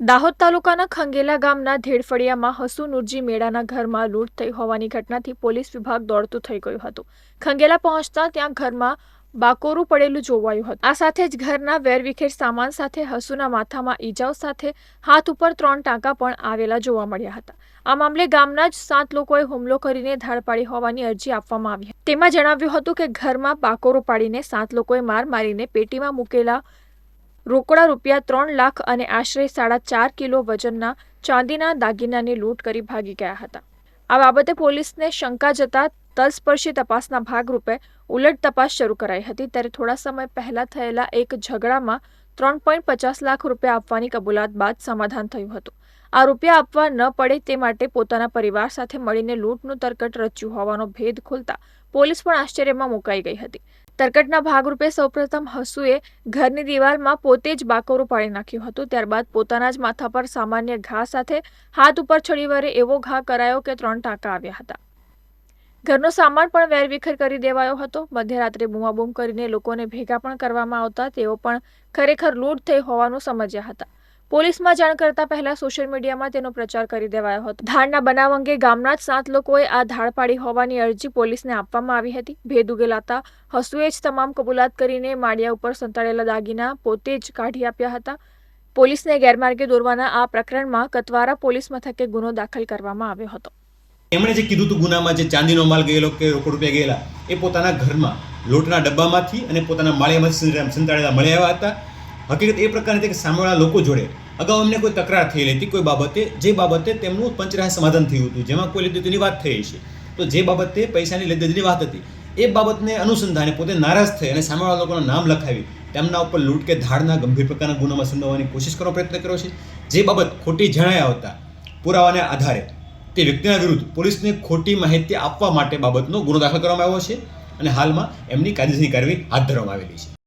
દાહોદ તાલુકાના ખંગેલા ગામના ધેડફળિયામાં હસુ નુરજી મેળાના ઘરમાં લૂંટ થઈ હોવાની ઘટનાથી પોલીસ વિભાગ દોડતું થઈ ગયું હતું. ખંગેલા પહોંચતા ત્યાં ઘરમાં બાકોરું પડેલું જોવાયું હતું. આ સાથે જ ઘરના વેરવિખેર સામાન સાથે હસુના માથામાં ઈજાઓ સાથે હાથ ઉપર ત્રણ ટાંકા પણ આવેલા જોવા મળ્યા હતા. આ મામલે ગામના જ સાત લોકોએ હુમલો કરીને ધાડ પાડી હોવાની અરજી આપવામાં આવી તેમાં જણાવ્યું હતું કે ઘરમાં બાકોરું પાડીને સાત લોકોએ માર મારીને પેટીમાં મૂકેલા રોકડા રૂપિયા ત્રણ લાખ અને આશરે સાડા ચાર કિલો વજનના ચાંદીના દાગીનાની લૂંટ કરી ભાગી ગયા હતા. આ બાબતે પોલીસને શંકા જતા તલસ્પર્શી તપાસના ભાગરૂપે ઉલટ તપાસ શરૂ કરાઈ હતી ત્યારે થોડા સમય પહેલા થયેલા એક ઝઘડામાં ત્રણ પોઈન્ટ પચાસ લાખ રૂપિયા આપવાની કબૂલાત બાદ સમાધાન થયું હતું. આ રૂપિયા આપવા ન પડે તે માટે પોતાના પરિવાર સાથે મળીને લૂંટનું તરકટ રચ્યું હોવાનો ભેદ ખોલતા પોલીસ પણ આશ્ચર્યમાં મુકાઈ ગઈ હતી. તરકટના ભાગરૂપે સૌપ્રથમ હસુએ ઘરની દિવાલમાં પોતે જ બાકોરું પાડી નાખ્યું હતું. ત્યારબાદ પોતાના જ માથા પર સામાન્ય ઘા સાથે હાથ ઉપર છડી વરે એવો ઘા કરાયો કે ત્રણ ટાંકા આવ્યા હતા. ઘરનો સામાન પણ વેરવિખેર કરી દેવાયો હતો. મધ્યરાત્રે બૂમાબૂમ કરીને લોકોને ભેગા પણ કરવામાં આવતા. તેઓ પણ ખરેખર લૂંટ થઈ હોવાનું સમજ્યા હતા. પોલીસમાં જાણ કરતા પહેલા સોશિયલ મીડિયામાં તેનો પ્રચાર કરી દેવાયો હતો. ધાડના બનાવ અંગે ગામના જ સાત લોકોએ આ ધાડ પાડી હોવાની અરજી પોલીસને આપવામાં આવી હતી. ભેદ ઉગેલાતા હસુએ જ તમામ કબૂલાત કરીને માળિયા ઉપર સંતાડેલા દાગીના પોતે જ કાઢી આપ્યા હતા. પોલીસને ગેરમાર્ગે દોરવાના આ પ્રકરણમાં કતવારા પોલીસ મથકે ગુનો દાખલ કરવામાં આવ્યો હતો. એમણે જે કીધું હતું ગુનામાં જે ચાંદીનો માલ ગયેલો કે રોકડ રૂપિયા ગયેલા, એ પોતાના ઘરમાં લોટના ડબ્બામાંથી અને પોતાના માળિયામાંથી સંતાડેલા- મળ્યા હતા. હકીકત એ પ્રકારની હતી કે સામેવાળા લોકો જોડે અગાઉ એમને કોઈ તકરાર થયેલી હતી, કોઈ બાબતે, જે બાબતે તેમનું પંચરાય સમાધાન થયું હતું, જેમાં કોઈ લીધેની વાત થઈ છે. તો જે બાબતે પૈસાની લેદેની વાત હતી, એ બાબતને અનુસંધાને પોતે નારાજ થઈ અને સામેવાળા લોકોના નામ લખાવી તેમના ઉપર લૂંટ કે ધાડના ગંભીર પ્રકારના ગુનામાં સંડોવવાની કોશિશ કરવાનો પ્રયત્ન કર્યો છે. જે બાબત ખોટી જણાઈ આવતા પુરાવાને આધારે તે વ્યક્તિના વિરુદ્ધ પોલીસને ખોટી માહિતી આપવા માટે બાબતનો ગુનો દાખલ કરવામાં આવ્યો છે અને હાલમાં એમની કાયદેસરની કાર્યવાહી હાથ ધરવામાં આવેલી છે.